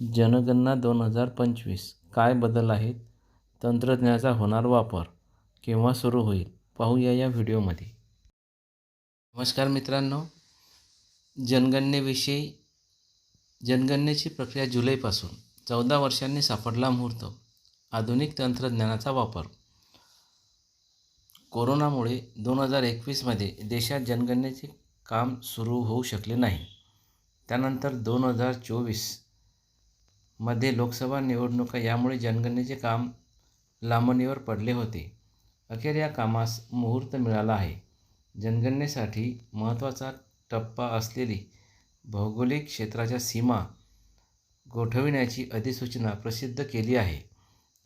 जनगणना दोन हजार पंचवीस. काय बदल आहेत? तंत्रज्ञानाचा होणार वापर केव्हा सुरू होईल? पाहूया या व्हिडिओमध्ये. नमस्कार मित्रांनो. जनगणनेविषयी जनगणनेची प्रक्रिया जुलैपासून चौदा वर्षांनी सापडला मुहूर्त आधुनिक तंत्रज्ञानाचा वापर. कोरोनामुळे दोन हजार एकवीसमध्ये देशात जनगणनेचे काम सुरू होऊ शकले नाही. त्यानंतर दोन हजार चोवीस मध्ये लोकसभा निवडणुका यामुळे जनगणनेचे काम लांबणीवर पडले होते. अखेर या कामास मुहूर्त मिळाला आहे. जनगणनेसाठी महत्त्वाचा टप्पा असलेली भौगोलिक क्षेत्राच्या सीमा गोठविण्याची अधिसूचना प्रसिद्ध केली आहे.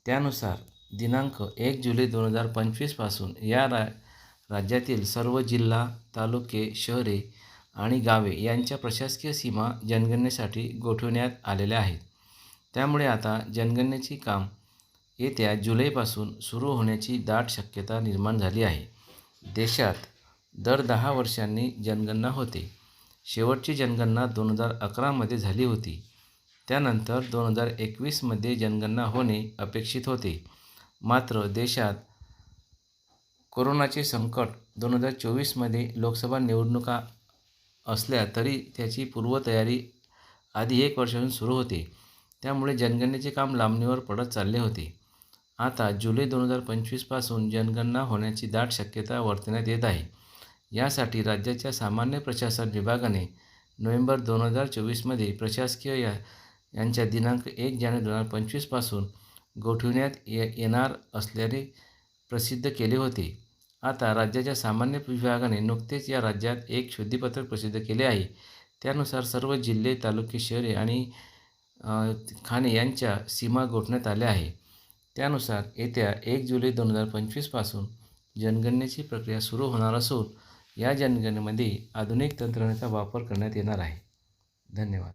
त्यानुसार दिनांक एक जुलै दोन हजार पंचवीसपासून या रा राज्यातील सर्व जिल्हा तालुके शहरे आणि गावे यांच्या प्रशासकीय सीमा जनगणनेसाठी गोठवण्यात आलेल्या आहेत. त्यामुळे आता जनगणनेची काम येत्या जुलैपासून सुरू होण्याची दाट शक्यता निर्माण झाली आहे. देशात दर दहा वर्षांनी जनगणना होते. शेवटची जनगणना दोन हजार अकरामध्ये झाली होती. त्यानंतर दोन हजार एकवीसमध्ये जनगणना होणे अपेक्षित होते. मात्र देशात कोरोनाचे संकट दोन हजार चोवीसमध्ये लोकसभा निवडणुका असल्या तरी त्याची पूर्वतयारी आधी एक वर्षापासून सुरू होते. त्यामुळे जनगणनेचे काम लांबणीवर पडत चालले होते. आता जुलै दोन हजार पंचवीसपासून जनगणना होण्याची दाट शक्यता वर्तवण्यात येत आहे. यासाठी राज्याच्या सामान्य प्रशासन विभागाने नोव्हेंबर दोन हजार चोवीसमध्ये प्रशासकीय या यांच्या दिनांक एक जानेवारी दोन हजार पंचवीसपासून गोठविण्यात ये येणार असल्याने प्रसिद्ध केले होते. आता राज्याच्या सामान्य विभागाने नुकतेच या राज्यात एक शुद्धीपत्रक प्रसिद्ध केले आहे. त्यानुसार सर्व जिल्हे तालुके शहरे आणि खाणे यांच्या सीमा गोठण्यात आल्या आहे. त्यानुसार येत्या एक जुलै दोन हजार पंचवीसपासून जनगणनेची प्रक्रिया सुरू होणार असून या जनगणनेमध्ये आधुनिक तंत्रज्ञानाचा वापर करण्यात येणार आहे. धन्यवाद.